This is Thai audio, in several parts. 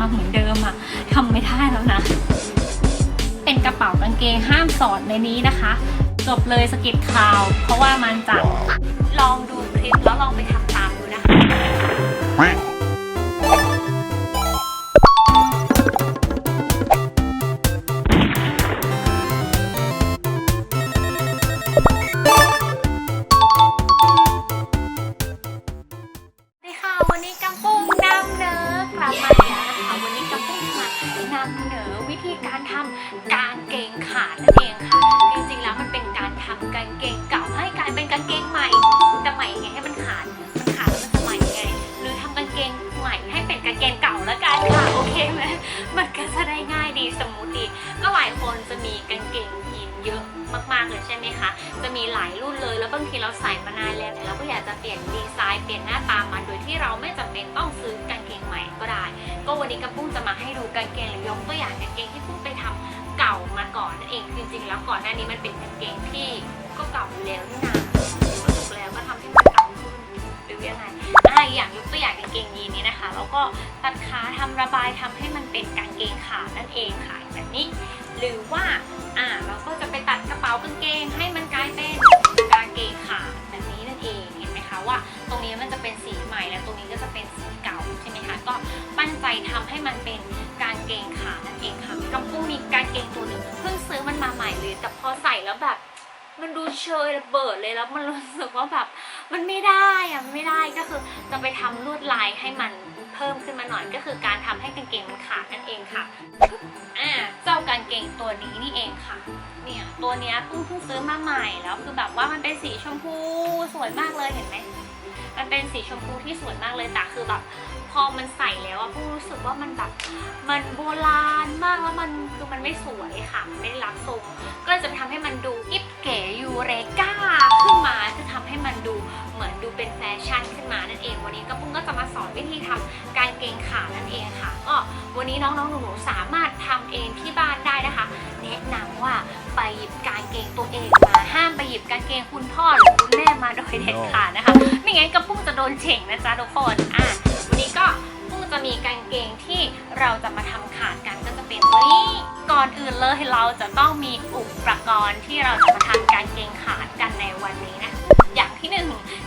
มาเหมือนเดิมอะทำไม่ได้แล้วนะ เป็นกระเป๋ากางเกงห้ามสอดในนี้นะคะ จบเลยสกิปข่าว เพราะว่ามันจะลองดูคลิปแล้วลองไปทำตามดูนะคะ วันนี้กระปุ้งจะมาให้ดูกางเกงหรือยกตัวอย่างกางเกงที่ปุ้งไปทำเก่ามาก่อนนั่นเองจริงๆ แล้วก่อนหน้านี้มันเป็นกางเกงที่ก็เก่าอยู่แล้วนี่นาก็ถูกแล้วก็ทำให้มันเก่าขึ้นหรือยังไงอะอย่างยกตัวอย่างกางเกงยีนนี้นะคะแล้วก็ตัดขาทำระบายทำให้มันเป็นกางเกงขานั่นเองค่ะแบบนี้ หรือว่าอ่าเราก็จะไปตัดกระเป๋ากางเกงให้มันกลายเป็นกางเกงขาแบบ ว่า ตรงนี้มันจะเป็นสีใหม่และตรงนี้ก็จะเป็นสีเก่าใช่ไหมคะก็ปั้นใจทำให้มันเป็นกางเกงขานั่นเองค่ะกำปุ้งมีกางเกงตัวหนึ่งเพิ่งซื้อมันมาใหม่เลยแต่พอใส่แล้วแบบมันดูเชยระเบิดเลยแล้วมันรู้สึกว่าแบบ มันไม่ได้อะมันไม่ได้ก็คือจะไปทำลวดลายให้มัน เพิ่มขึ้นมาหน่อยก็คือการทำให้กางเกงมันขาดนั่นเองค่ะอ่าเจ้ากางเกงตัวนี้นี่เองค่ะ เนี่ยตัวเนี้ยเพิ่งเพิ่งซื้อมาใหม่แล้วคือแบบว่ามันเป็นสีชมพูสวยมากเลยเห็นไหมมันเป็นสีชมพูที่สวยมากเลยแต่คือแบบพอมันใส่แล้วอะเพิ่งรู้สึกว่ามันแบบมันโบราณมากแล้วมันคือมันไม่สวยค่ะไม่ได้รับทรงก็เลยจะทำให้มันดูอิบเก๋ยูเรกา ดูเหมือนดูเป็นแฟชั่นขึ้นมานั่นเองวันนี้ก็ปุ้งก็จะมาสอนวิธีทำกางเกงขานั่นเองค่ะก็วันนี้น้องๆหนูๆสามารถทำเองที่บ้านได้นะคะ แนะนำว่าไปหยิบกางเกงตัวเองมาห้ามไปหยิบกางเกงคุณพ่อหรือคุณแม่มาโดยเด็ดขาดนะคะไม่งั้นกระปุ้งจะโดนเฉ่งนะจ๊ะทุกคนอะวันนี้ก็ปุ้งจะมีกางเกงที่เราจะมาทำขาดกันก็จะเป็นนี้ก่อนอื่นเลยเราจะต้องมีอุปกรณ์ที่เราจะมาทำกางเกงขาดกันในวันนี้นะ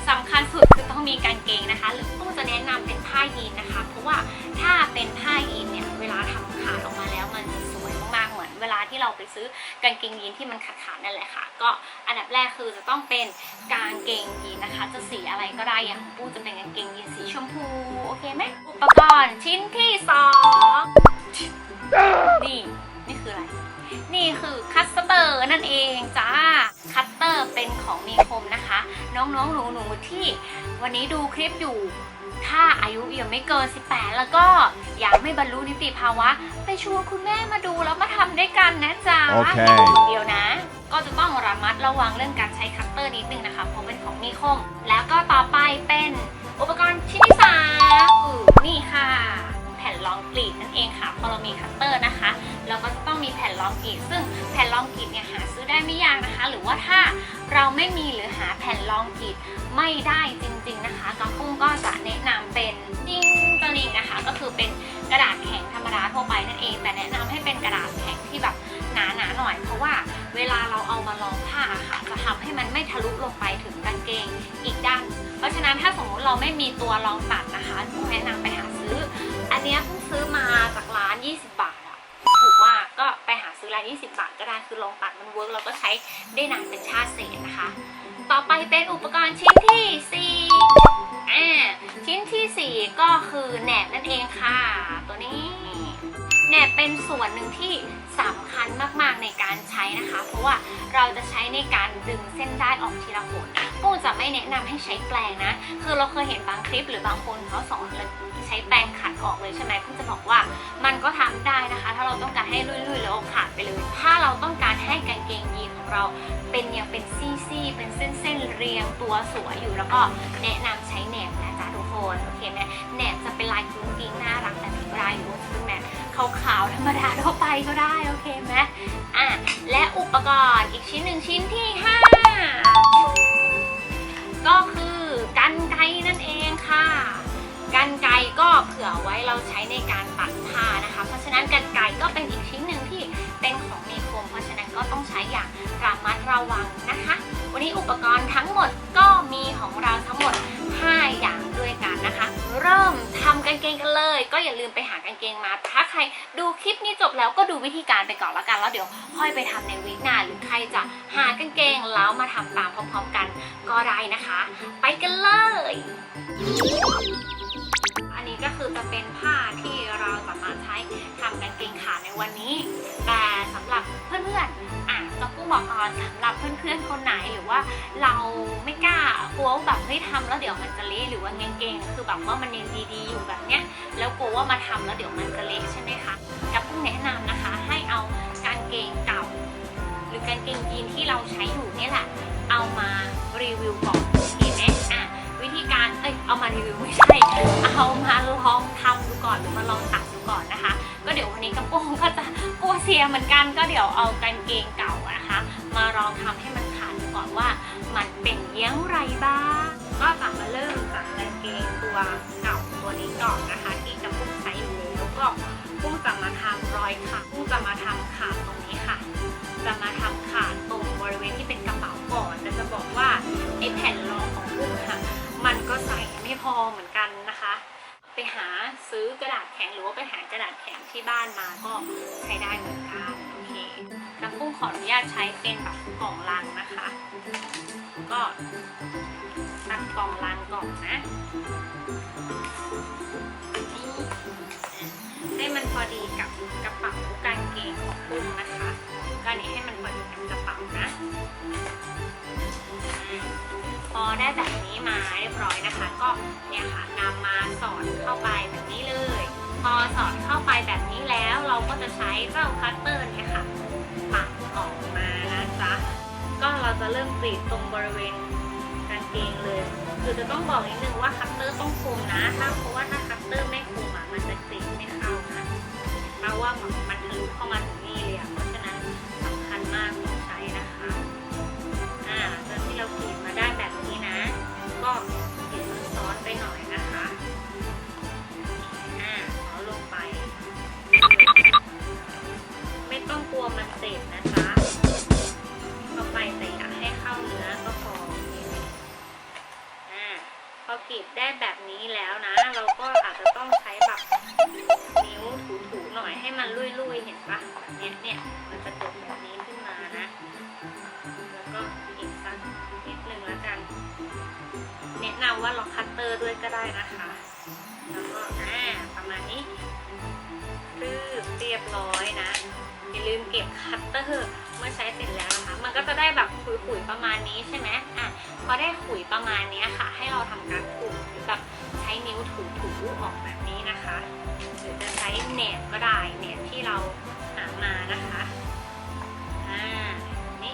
สำคัญสุดคือต้องมีกางเกงนะคะ หรือปุ้จะแนะนำเป็นผ้ายีนนะคะ เพราะว่าถ้าเป็นผ้ายีนเนี่ยเวลาทำขาดออกมาแล้วมันจะสวยมากๆเหมือนเวลาที่เราไปซื้อกางเกงยีนที่มันขาดขาดๆนั่นแหละค่ะ ก็อันดับแรกคือจะต้องเป็นกางเกงยีนนะคะ จะสีอะไรก็ได้อย่างปุ้จะเป็นกางเกงยีนสีชมพูโอเคไหมอุปกรณ์ชิ้นที่สองนี่นี่คืออะไร นี่คือคัตเตอร์นั่นเองจ้า คัตเตอร์เป็นของมีคมนะคะ น้องๆหนูๆที่วันนี้ดูคลิปอยู่ ถ้าอายุยังไม่เกิน 18 แล้วก็ยังไม่บรรลุนิติภาวะ ไปชวนคุณแม่มาดูแล้วมาทำด้วยกันนะจ๊ะโอเคย่าดูคนเดียวนะ ก็จะต้องระมัดระวังเรื่องการใช้คัตเตอร์นิดนึงนะคะเพราะเป็นของมีคม แล้วก็ต่อไปเป็นอุปกรณ์ชิ้นที่สามคือนี่ค่ะแผ่นรองกรีดนั่นเองค่ะพอเรามีคัตเตอร์นะคะ เราก็จะต้องมีแผ่นรองกรีด ซึ่งแผ่นรองกรีดเนี่ยหาซื้อได้ไม่ยากนะคะ หรือว่าถ้าเราไม่มีหรือหาแผ่นรองกรีดไม่ได้จริง ๆนะคะกังปุ้งก็จะแนะนำเป็นจิ้งตัวนี้นะคะ ก็คือเป็นกระดาษแข็งธรรมดาทั่วไปนั่นเอง แต่แนะนำให้เป็นกระดาษแข็งที่แบบหนาๆหน่อย เพราะว่าเวลาเราเอามาลองผ้าค่ะ จะทำให้มันไม่ทะลุลงไปถึงกางเกงอีกด้าน เพราะฉะนั้นถ้าสมมติเราไม่มีตัวรองตัดนะคะปุ้งแนะนำไปหาซื้อ นเนี้ยเพิ่งซื้อมาจากร้าน 20 บาทอะถูกมากก็ไปหาซื้อร้าน 20 บาทก็ได้คือลองตัดมันเวิร์กเราก็ใช้ได้นานเป็นชาติเศษนะคะ ต่อไปเป็นอุปกรณ์ชิ้นที่ 4 อ่าชิ้นทีสี่4 ก็คือแหนบนั่นเองค่ะ ตัวนี้ แหนบเป็นส่วนหนึ่งที่สำคัญมากๆในการใช้นะคะ เพราะว่าเราจะใช้ในการดึงเส้นได้ออกทีละหนปูจะไม่แนะนำให้ใช้แปรงนะ คือเราเคยเห็นบางคลิปหรือบางคนเขาสอนใช้แปรงขัดออกเลยใช่ไหมเพิ่งจะบอกว่ามันก็ทำได้นะคะ ถ้าเราต้องการให้ลุยๆแล้วเอาขาดไปเลย ถ้าเราต้องการให้กางเกงยีนของเราเป็นยังเป็นซี่ๆเป็นเส้นๆเรียงตัวสวยอยู่แล้วก็แนะนำใช้แหนบนะจ๊ะทุกคนโอเคไหมแหนบจะเป็นลายกุ้งกิ้งน่ารักแบบนี้ก็ได้หรือว่าจะเป็นแบบ ขาวๆธรรมดาทั่วไปก็ได้โอเคไหมอะและอุปกรณ์อีกชิ้นหนึ่งชิ้นที่ห้าก็คือกันไกนั่นเองค่ะ กันไกก็ จบแล้วก็ดูวิธีการไปก่อนละกันแล้วเดี๋ยวค่อยไปทำในวีคหน้าหรือใครจะหากางเกงแล้วมาทำตามพร้อมๆกันก็ได้นะคะ ไปกันเลย อันนี้ก็คือจะเป็นผ้าที่เราสามารถใช้ทำกางเกงขาในวันนี้ แต่สำหรับเพื่อนๆอะจะพูดบอกก่อนสำหรับเพื่อนๆคนไหนหรือว่าเราไม่กล้ากลัวแบบเฮ้ยทำแล้วเดี๋ยวมันจะเละหรือว่ากางเกงคือแบบว่ามันยังดีๆอยู่แบบเนี้ยแล้วกลัวว่ามาทำแล้วเดี๋ยวมันจะเละใช่ไหมคะกับผู้แนะนำนะคะ ให้เอากางเกงเก่า หรือกางเกงยีนที่เราใช้อยู่เนี่ยแหละ เอามารีวิวก่อนเห็นไหมอะวิธีการเอ้ยเอามารีวิวไม่ใช่เอามาลองทำดูก่อนหรือมาลองตัด ก่อนนะคะ ก็เดี๋ยววันนี้กระโปรงก็จะกลัวเสียเหมือนกัน ก็เดี๋ยวเอากางเกงเก่านะคะ มาลองทำให้มันขาดดูก่อนว่า มันเป็นยังไรบ้าง ก็กลับมาเริ่มจากกางเกงตัวเก่าตัวนี้ก่อนนะคะ ที่กระปุ้งใช้อยู่แล้วก็ปุ้งจะมาทำรอยขาดปุ้งจะมาทำขาดตรงนี้ค่ะ จะมาทำขาดตรงบริเวณที่เป็นกระเป๋าก่อนแต่จะบอกว่าไอ้แผ่นรองของปุ้งค่ะ มันก็ใส่ไม่พอเหมือนกัน ไปหาซื้อกระดาษแข็งหรือว่าไปหากระดาษแข็งที่บ้านมาก็ใช้ได้เหมือนกันโอเคกระปุ้งขออนุญาตใช้เป็นแบบกล่องลังนะคะ ก็ตั้งกล่องลังก่อนนะนี่ให้มันพอดีกับกระเป๋ากางเกงของปุ้งนะคะก็นี้ให้มันพอดีกับกระเป๋านะ ได้แบบนี้มาเรียบร้อยนะคะ ก็เนี่ยค่ะนำมาสอดเข้าไปแบบนี้เลย พอสอดเข้าไปแบบนี้แล้วเราก็จะใช้เจ้าคัตเตอร์เนี่ยค่ะปักออกมานะจ๊ะก็เราจะเริ่มกรีดตรงบริเวณกางเกงเลยคือจะต้องบอกนิดนึงว่าคัตเตอร์ต้องคมนะถ้าเพราะว่าถ้าคัตเตอร์ไม่คมอะมันจะกรีดไม่เข้านะเพราะว่ามันทะลุเข้ามาถึง เสร็จนะจ๊ะเข้าไปแต่อยากให้เข้าเนื้อก็พออ่าพอกรีดได้แบบนี้แล้วนะ เราก็อาจจะต้องใช้แบบนิ้วถูๆหน่อยให้มันลุยๆเห็นปะแบบเนี้ยเนี่ยมันจะเกิดแบบนี้ขึ้นมานะ แล้วก็อีกสักนิดนึงแล้วกันแนะนำว่าล็อกคัตเตอร์ด้วยก็ได้นะคะ แล้วก็อ่าประมาณนี้รืบเรียบร้อยนะ ลืมเก็บคัตเตอร์เมื่อใช้เสร็จแล้วนะคะ มันก็จะได้แบบขุยๆประมาณนี้ใช่ไหมอะพอได้ขุยประมาณนี้ค่ะ ให้เราทำการขูดหรือแบบใช้นิ้วถูๆออกแบบนี้นะคะ หรือจะใช้แหนบก็ได้แหนบที่เราหามานะคะอ่านี่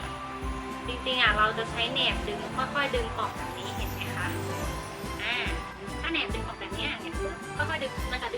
จริงๆอะเราจะใช้แหนบดึงค่อยๆดึงออกแบบนี้เห็นไหมคะอ่าถ้าแหนบดึงออกแบบนี้เนี่ยค่อยๆดึงมันจะ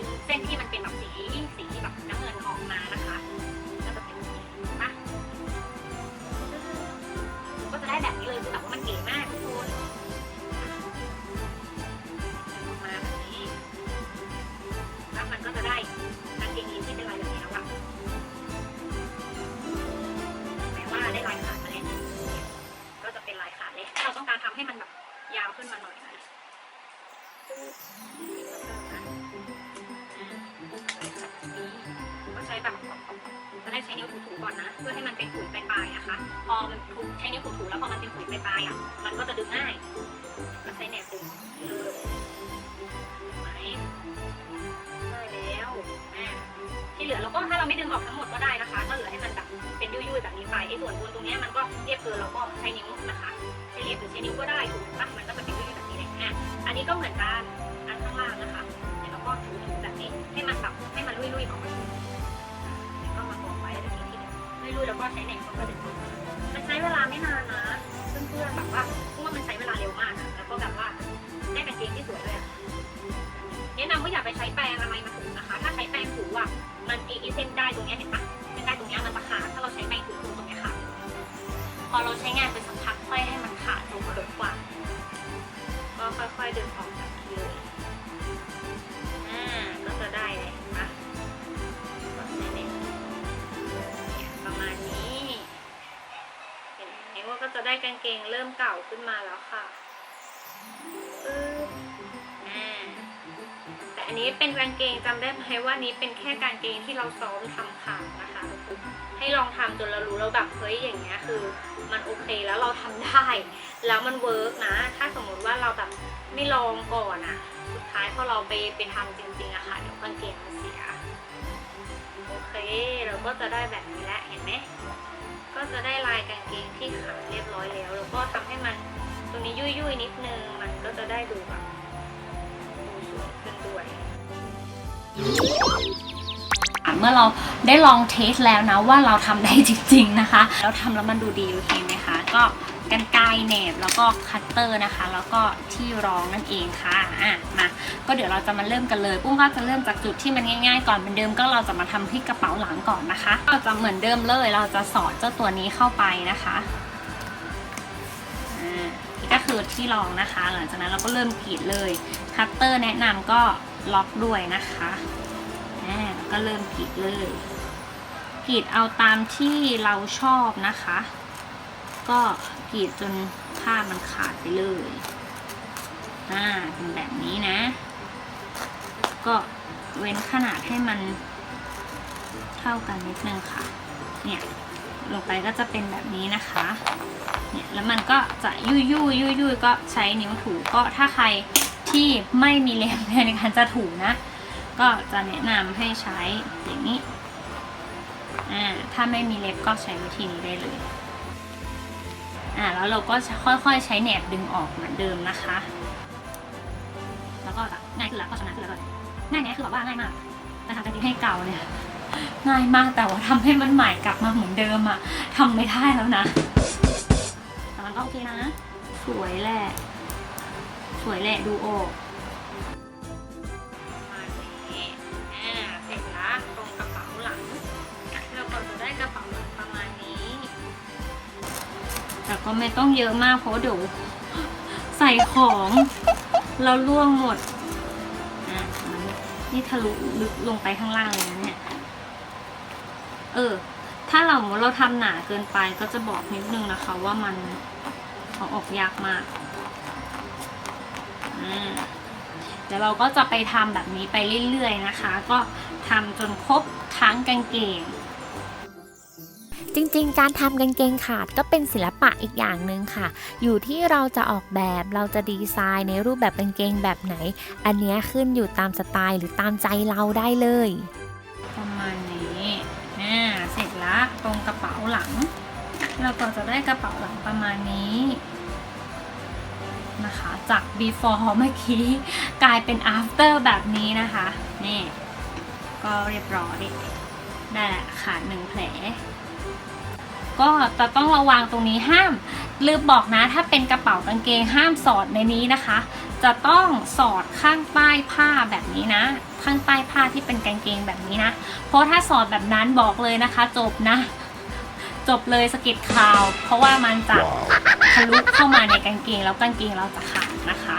ใช้นิ้วถูๆก่อนนะ เพื่อให้มันเป็นขุยปลายๆนะคะ พอมันถูใช้นิ้วถูๆแล้วพอมันเป็นขุยปลายๆอะ มันก็จะดึงง่ายก็ใช้แหนบดึงไหมได้แล้วที่เหลือเราก็ถ้าเราไม่ดึงออกทั้งหมดก็ได้นะคะ ก็เหลือให้มันแบบเป็นยุ่ยๆแบบนี้ไปไอ้ส่วนบนตรงนี้มันก็เรียบเกินเราก็ใช้นิ้วนะคะ ใช้เล็บหรือใช้นิ้วก็ได้ถูกปะมันก็จะเป็นยุ่ยๆแบบนี้เลยอะอันนี้ก็เหมือนกันอันข้างล่างนะคะเดี๋ยวเราก็ถูๆแบบนี้ให้มันแบบให้มันลุยๆก่อนก็ ไม่รู้แล้วก็ใช้แหนบมันก็ดึงมันใช้เวลาไม่นานนะเพื่อนๆแบบว่าเพราะว่ามันใช้เวลาเร็วมากอะแล้วก็แบบว่าได้กางเกงที่สวยเลยอะแนะนำว่าอย่าไปใช้แปรงอะไรมาถูนะคะ ถ้าใช้แปรงถูอะมันไอ้เส้นได้ตรงเนี้ยเห็นปะเส้นได้ตรงเนี้ยมันจะขาดถ้าเราใช้แปรงถูตรงเนี้ยค่ะ พอเราใช้งานไปสักพักค่อยให้มันขาดลงมาเลยกว่าก็ค่อยๆดึงออกาก็จะได้กางเกงเริ่มเก่าขึ้นมาแล้วค่ะปึ๊บอ่าแต่อันนี้เป็นกางเกงจำได้ไหมว่านี้เป็นแค่กางเกงที่เราซ้อมทำขานะคะ ให้ลองทำจนเรารู้แล้วแบบเฮ้ยอย่างเงี้ยคือ มันโอเคแล้วเราทำได้ แล้วมันเวิร์กนะ ถ้าสมมุติว่าเราแบบไม่ลองก่อนอะสุดท้ายพอเราไปไปทำจริงๆอะค่ะเดี๋ยวกางเกงมันเสีย โอเค เราก็จะได้แบบนี้แล้วเห็นไหม ก็จะได้ลายกางเกงที่ขาเรียบร้อยแล้ว แล้วก็ทำให้มันตรงนี้ยุ่ยๆนิดนึง มันก็จะได้ดูแบบดูสวยขึ้นด้วยเมื่อเราได้ลองเทสแล้วนะว่าเราทำได้จริง ๆ นะคะ แล้วทำแล้วมันดูดีโอเคไหมคะ ก็ กันไกรเหนบแล้วก็คัตเตอร์นะคะ แล้วก็ที่รองนั่นเองค่ะอะมาก็เดี๋ยวเราจะมาเริ่มกันเลยปุ้งก็จะเริ่มจากจุดที่มันง่าย ๆ ก่อนเหมือนเดิมก็เราจะมาทำที่กระเป๋าหลังก่อนนะคะก็จะเหมือนเดิมเลยเราจะสอดเจ้าตัวนี้เข้าไปนะคะอ่าก็คือที่รองนะคะ หลังจากนั้นเราก็เริ่มกรีดเลยคัตเตอร์แนะนำก็ล็อกด้วยนะคะอ่าแล้วก็เริ่มกรีดเลยกรีดเอาตามที่เราชอบนะคะ ก็กรีดจนผ้ามันขาดไปเลย อ่าเป็นแบบนี้นะ ก็เว้นขนาดให้มันเท่ากันนิดนึงค่ะ เนี่ยลงไปก็จะเป็นแบบนี้นะคะ เนี่ยแล้วมันก็จะยุยยุยยุยยุยก็ใช้นิ้วถูก็ถ้าใครที่ไม่มีเล็บในการจะถูนะ ก็จะแนะนำให้ใช้อย่างนี้ อ่า ถ้าไม่มีเล็บก็ใช้วิธีนี้ได้เลย อ่าแล้วเราก็ค่อยๆ ใช้แหนบดึงออกเหมือนเดิมนะคะ แล้วก็ง่ายขึ้นแล้วก็ชนะขึ้นแล้วก็ง่ายเนี้ยคือแบบว่าง่ายมากแต่ทำกันดีให้เก่าเนี่ยง่ายมากแต่ว่าทำให้มันใหม่กลับมาเหมือนเดิมอะทำไม่ได้แล้วนะแต่มันก็โอเคนะ สวยแหละ สวยแหละดูโออก ก็ไม่ต้องเยอะมากเพราะเดี๋ยวใส่ของแล้วล่วงหมดอะนี่ทะลุลึกลงไปข้างล่างเลยนะเนี่ย เออ ถ้าเราเราทำหนาเกินไปก็จะบอกนิดนึงนะคะว่ามันเอาออกยากมากอ่าเดี๋ยวเราก็จะไปทำแบบนี้ไปเรื่อยๆนะคะ ก็ทำจนครบทั้งกางเกง จริงๆ การทำกางเกงขาดก็เป็นศิลปะอีกอย่างหนึ่งค่ะ อยู่ที่เราจะออกแบบเราจะดีไซน์ในรูปแบบกางเกงแบบไหน อันนี้ขึ้นอยู่ตามสไตล์หรือตามใจเราได้เลยประมาณนี้อ่าเสร็จละตรงกระเป๋าหลัง เราก็จะได้กระเป๋าหลังประมาณนี้นะคะจาก before เมื่อกี้กลายเป็น after แบบนี้นะคะนี่ก็เรียบร้อยได้ละขาดหนึ่งแผล ก็จะต้องระวังตรงนี้ห้าม ลืมบอกนะถ้าเป็นกระเป๋ากางเกงห้ามสอดในนี้นะคะ จะต้องสอดข้างใต้ผ้าแบบนี้นะ ข้างใต้ผ้าที่เป็นกางเกงแบบนี้นะ เพราะถ้าสอดแบบนั้นบอกเลยนะคะ จบนะ จบเลยสะกิดข่าว เพราะว่ามันจะทะลุเข้ามาในกางเกงแล้วกางเกงเราจะขาดนะคะ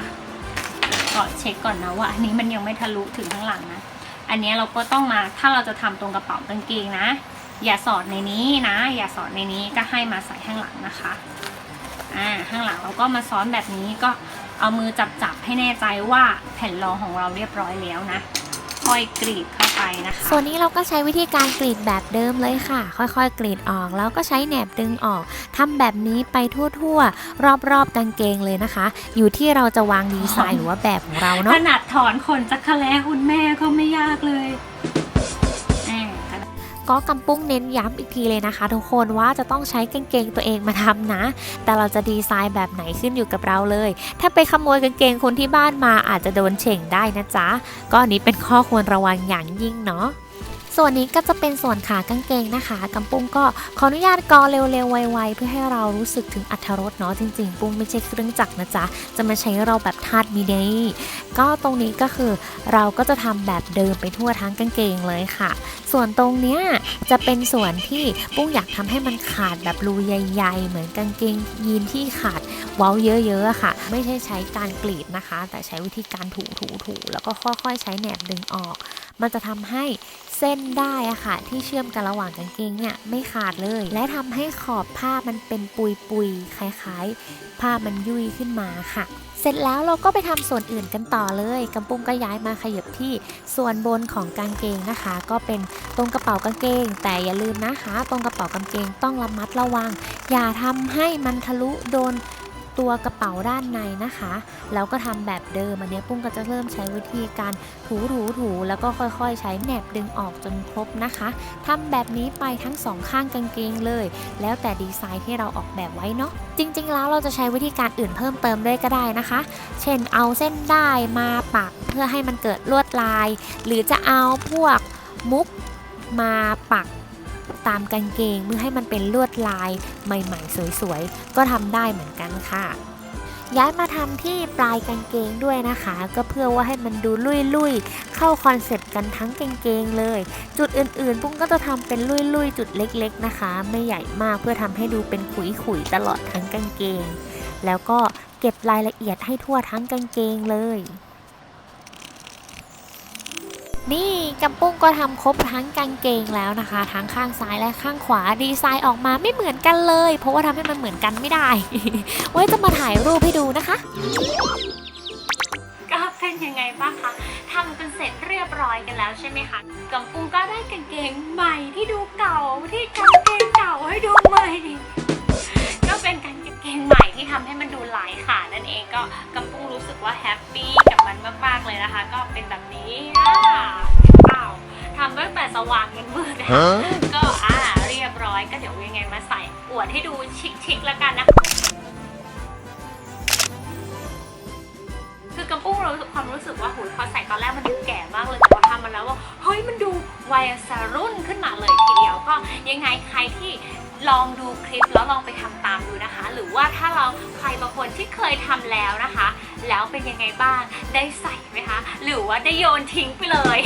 ก็เช็คก่อนนะว่าอันนี้มันยังไม่ทะลุถึงข้างหลังนะ อันนี้เราก็ต้องมาถ้าเราจะทำตรงกระเป๋ากางเกงนะ อย่าสอดในนี้นะ อย่าสอดในนี้ก็ให้มาใส่ข้างหลังนะคะ อ่าข้างหลังเราก็มาซ้อนแบบนี้ก็เอามือจับจับๆให้แน่ใจว่าแผ่นรองของเราเรียบร้อยแล้วนะ ค่อยกรีดเข้าไปนะคะ ส่วนนี้เราก็ใช้วิธีการกรีดแบบเดิมเลยค่ะ ค่อยๆ กรีดออกแล้วก็ใช้แหนบดึงออกทำแบบนี้ไปทั่วๆ รอบๆกางเกงเลยนะคะ อยู่ที่เราจะวางดีไซน์หรือว่าแบบของเราขเนาะนาดถอนขนจักรแลคุณแม่ก็ไม่ยากเลยแหม ก็กำปุ้งเน้นย้ำอีกทีเลยนะคะ ทุกคนว่าจะต้องใช้กางเกงตัวเองมาทำนะ แต่เราจะดีไซน์แบบไหนขึ้นอยู่กับเราเลย ถ้าไปขโมยกางเกงคนที่บ้านมาอาจจะโดนเฉ่งได้นะจ๊ะก็อันนี้เป็นข้อควรระวังอย่างยิ่งเนาะ ส่วนนี้ก็จะเป็นส่วนขากางเกงนะคะกำปุ้งก็ขออนุญาตกอเร็วๆไวๆเพื่อให้เรารู้สึกถึงอัธรสเนาะจริงๆ ปุ้งไม่ใช่เครื่องจักรนะจ๊ะจะมาใช้เราแบบทาดมีเดย์ก็ตรงนี้ก็คือเราก็จะทำแบบเดิมไปทั่วทั้งกางเกงเลยค่ะ ส่วนตรงเนี้ยจะเป็นส่วนที่ปุ้งอยากทำให้มันขาดแบบรูใหญ่ๆ เหมือนกางเกงยีนที่ขาดเว้าเยอะๆค่ะ ไม่ใช่ใช้การกรีดนะคะ แต่ใช้วิธีการถูๆๆแล้วก็ค่อยๆใช้แหนบดึงออก มันจะทำให้ ส้นได้อะค่ะ ที่เชื่อมกันระหว่างกางเกงเนี่ยไม่ขาดเลย และทำให้ขอบผ้ามันเป็นปุยปุยๆคล้ายๆ ผ้ามันยุ่ยขึ้นมาค่ะ เสร็จแล้วเราก็ไปทำส่วนอื่นกันต่อเลยกำปุ้งก็ย้ายมาขยับที่ส่วนบนของกางเกงนะคะ ก็เป็นตรงกระเป๋ากางเกง แต่อย่าลืมนะคะ ตรงกระเป๋ากางเกงต้องระมัดระวัง อย่าทำให้มันทะลุโดน ตัวกระเป๋าด้านในนะคะ แล้วก็ทำแบบเดิมอันนี้ปุ้งก็จะเริ่มใช้วิธีการถูถูถูแล้วก็ค่อยๆ ใช้แหนบดึงออกจนครบนะคะทำแบบนี้ไปทั้งสองข้างกางเกงเลย แล้วแต่ดีไซน์ที่เราออกแบบไว้เนาะจริง ๆ แล้วเราจะใช้วิธีการอื่นเพิ่มเติมด้วยก็ได้นะคะ เช่นเอาเส้นได้ายมาปักเพื่อให้มันเกิดลวดลาย หรือจะเอาพวกมุกมาปัก ตามกางเกงเพื่อให้มันเป็นลวดลายใหม่ๆ สวยๆ ก็ทำได้เหมือนกันค่ะ ย้ายมาทำที่ปลายกางเกงด้วยนะคะ ก็เพื่อว่าให้มันดูลุยๆ เข้าคอนเซ็ปต์กันทั้งกางเกงเลย จุดอื่นๆ ปุ้งก็จะทำเป็นลุยๆ จุดเล็กๆนะคะ ไม่ใหญ่มากเพื่อทำให้ดูเป็นขุยๆ ตลอดทั้งกางเกง แล้วก็เก็บรายละเอียดให้ทั่วทั้งกางเกงเลย นี่กำปุ้งก็ทำครบทั้งกางเกงแล้วนะคะ ทั้งข้างซ้ายและข้างขวาดีไซน์ออกมาไม่เหมือนกันเลย เพราะว่าทำให้มันเหมือนกันไม่ได้ ไว้จะมาถ่ายรูปให้ดูนะคะ ก็เป็นยังไงบ้างคะทำกันเสร็จเรียบร้อยกันแล้วใช่ไหมคะกำปุงก็ได้กางเกงใหม่ที่ดูเก่าที่กางเกงเก่าให้ดูใหม่ก็เป็นกางเกงใหม่ ที่ทำให้มันดูหลายขานั่นเองก็กำปุงรู้สึกว่าแฮปปี้กับมันมากๆเลยนะคะ ก็เป็นแบบนี้อะอ้าวทำตั้งแต่สว่างมันมืดๆ Huh? ก็อ่าเรียบร้อยก็เดี๋ยวยังไงมาใส่อวดให้ดูชิคๆแล้วกันนะคือกำปุ้งรู้สึกความรู้สึกว่าหุยพอใส่ตอนแรกมันดูแก่มากเลยแต่พอทำมาแล้วว่าเฮ้ยมันดูวัยรุ่นขึ้นมาเลยทีเดียวก็ยังไงใครที่ ลองดูคลิปแล้วลองไปทำตามดูนะคะ หรือว่าถ้าเราใครบางคนที่เคยทำแล้วนะคะ แล้วเป็นยังไงบ้างได้ใส่ไหมคะ หรือว่าได้โยนทิ้งไปเลย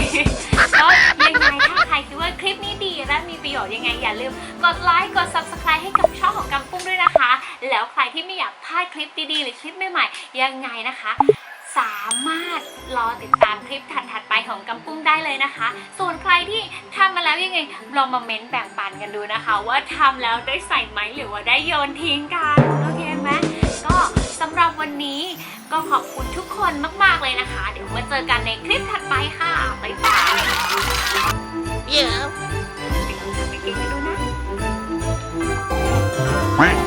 ก็ยังไงถ้าใครคิดว่าคลิปนี้ดีและมีประโยชน์ยังไงอย่าลืมกดไลค์กด subscribe ให้กับช่องของกำปุ้งด้วยนะคะ แล้วใครที่ไม่อยากพลาดคลิปดีๆ หรือคลิปใหม่ๆยังไงนะคะสามารถรอติดตามคลิปถัดๆไปของกำปุ้งได้เลยนะคะ ส่วนใครที่ทำมา ยังไงลองมาเม้นต์แบ่งปันกันดูนะคะ ว่าทำแล้วได้ใส่ไหมหรือว่าได้โยนทิ้งกันโอเคไหมก็สำหรับวันนี้ก็ขอบคุณทุกคนมาก ๆ เลยนะคะ เดี๋ยวมาเจอกันในคลิปถัดไปค่ะบ๊ายบาย Yeah. ไปกินกันดูนะ Quack.